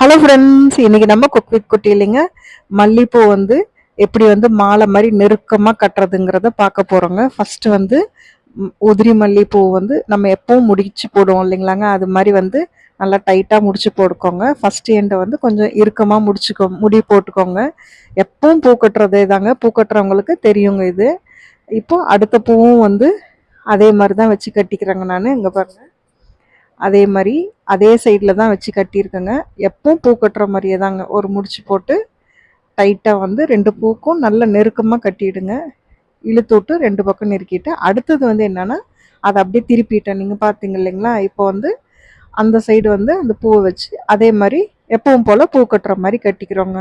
Hello friends இன்றைக்கி நம்ம cook with குட்டி இல்லைங்க. மல்லிப்பூ வந்து எப்படி வந்து மாலை மாதிரி நெருக்கமாக கட்டுறதுங்கிறத பார்க்க போகிறோங்க ஃபஸ்ட்டு வந்து உதிரி மல்லிப்பூ வந்து நம்ம எப்பவும் முடிச்சு போடுவோம் இல்லைங்களாங்க. அது மாதிரி வந்து நல்லா டைட்டாக முடிச்சு போட்டுக்கோங்க. ஃபர்ஸ்ட் எண்டை வந்து கொஞ்சம் இறுக்கமாக முடிச்சுக்கோ முடி போட்டுக்கோங்க. எப்பவும் பூ கட்டுறதே தாங்க. பூ கட்டுறவங்களுக்கு தெரியுங்க இது. இப்போ அடுத்த பூவும் வந்து அதே மாதிரி தான் வச்சு கட்டிக்கிறேங்க நான். இங்கே பாருங்கள் அதே மாதிரி அதே சைடில் தான் வச்சு கட்டியிருக்கேங்க. எப்பவும் பூ கட்டுற மாதிரியே தாங்க. ஒரு முடிச்சு போட்டு டைட்டாக வந்து ரெண்டு பூக்கும் நல்ல நெருக்கமாக கட்டிடுங்க. இழுத்து விட்டு ரெண்டு பக்கம் நெருக்கிட்டு அடுத்தது வந்து என்னென்னா அதை அப்படியே திருப்பிட்டேன். நீங்கள் பார்த்தீங்க இல்லைங்களா? இப்போ வந்து அந்த சைடு வந்து அந்த பூவை வச்சு அதே மாதிரி எப்பவும் போல் பூ கட்டுற மாதிரி கட்டிக்கிறோங்க.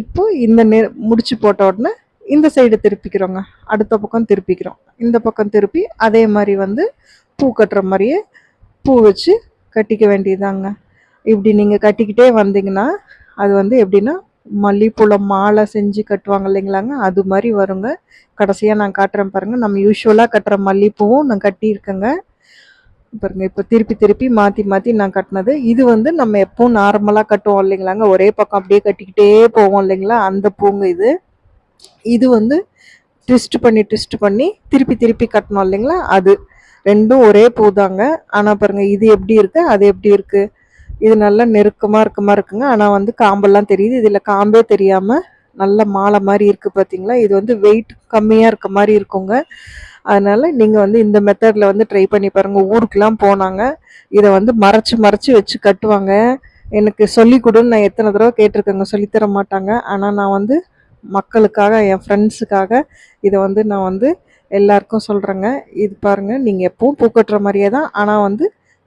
இப்போ இந்த நெ முடிச்சு போட்ட உடனே இந்த சைடு திருப்பிக்கிறோங்க. அடுத்த பக்கம் திருப்பிக்கிறோம். இந்த பக்கம் திருப்பி அதே மாதிரி வந்து பூ கட்டுற மாதிரியே பூ வச்சு கட்டிக்க வேண்டியதாங்க. இப்படி நீங்கள் கட்டிக்கிட்டே வந்தீங்கன்னா அது வந்து எப்படின்னா மல்லிப்பூல மாலை செஞ்சு கட்டுவாங்க இல்லைங்களாங்க அது மாதிரி வருங்க. கடைசியாக நான் காட்டுறேன் பாருங்கள் நம்ம யூஸ்வலாக கட்டுற மல்லிப்பூவும் நான் கட்டியிருக்கேங்க. பாருங்க இப்போ திருப்பி திருப்பி மாற்றி மாற்றி நான் கட்டினது. இது வந்து நம்ம எப்பவும் நார்மலாக கட்டுவோம் இல்லைங்களாங்க ஒரே பக்கம் அப்படியே கட்டிக்கிட்டே போவோம் இல்லைங்களா அந்த பூங்க இது. இது வந்து ட்விஸ்ட் பண்ணி ட்விஸ்ட் பண்ணி திருப்பி திருப்பி கட்டணும் இல்லைங்களா அது. ரெண்டும் ஒரே பூதாங்க. ஆனால் பாருங்க இது எப்படி இருக்கு அது எப்படி இருக்கு? இது நல்லா நெருக்கமாக இருக்கமாக இருக்குங்க. ஆனால் வந்து காம்பெல்லாம் தெரியுது. இதில் காம்பே தெரியாமல் நல்ல மாலை மாதிரி இருக்குது பார்த்தீங்களா இது வந்து வெயிட் கம்மியாக இருக்க மாதிரி இருக்குங்க. அதனால் நீங்கள் வந்து இந்த மெத்தடில் வந்து ட்ரை பண்ணி பாருங்கள் ஊருக்கெலாம் போனாங்க. இதை வந்து மறைச்சு மறைச்சி வச்சு கட்டுவாங்க. எனக்கு சொல்லி கொடுன்னு நான் எத்தனை தடவை கேட்டிருக்கேங்க. சொல்லித்தர மாட்டாங்க. ஆனால் நான் வந்து மக்களுக்காக என் ஃப்ரெண்ட்ஸுக்காக இதை வந்து நான் வந்து எல்லாருக்கும் சொல்கிறேங்க இது பாருங்கள் நீங்கள் எப்பவும் பூ கட்டுற மாதிரியே தான். ஆனால் வந்து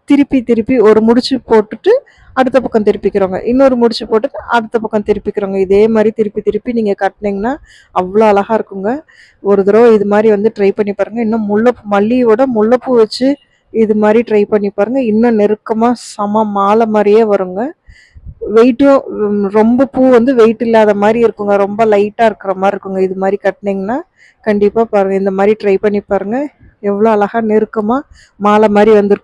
திருப்பி திருப்பி ஒரு முடிச்சு போட்டுட்டு அடுத்த பக்கம் திருப்பிக்கிறோங்க. இன்னொரு முடிச்சு போட்டுட்டு அடுத்த பக்கம் திருப்பிக்கிறோங்க. இதே மாதிரி திருப்பி திருப்பி நீங்கள் கட்டினீங்கன்னா அவ்வளோ அழகாக இருக்குங்க. ஒரு தடவை இது மாதிரி வந்து ட்ரை பண்ணி பாருங்கள் இன்னும் முல்லைப்பூ மல்லியோட முல்லைப்பூ வச்சு இது மாதிரி ட்ரை பண்ணி பாருங்கள் இன்னும் நெருக்கமாக சம மாலை மாதிரியே வருங்க. வெயிட்டும் ரொம்ப பூ வந்து வெயிட் இல்லாத மாதிரி இருக்குங்க. ரொம்ப லைட்டாக இருக்கிற மாதிரி இருக்குங்க. இது மாதிரி கட்டினீங்கன்னா கண்டிப்பாக பாருங்கள் இந்த மாதிரி ட்ரை பண்ணி பாருங்கள் எவ்வளோ அழகாக நெருக்கமாக மாலை மாதிரி வந்திருக்கு.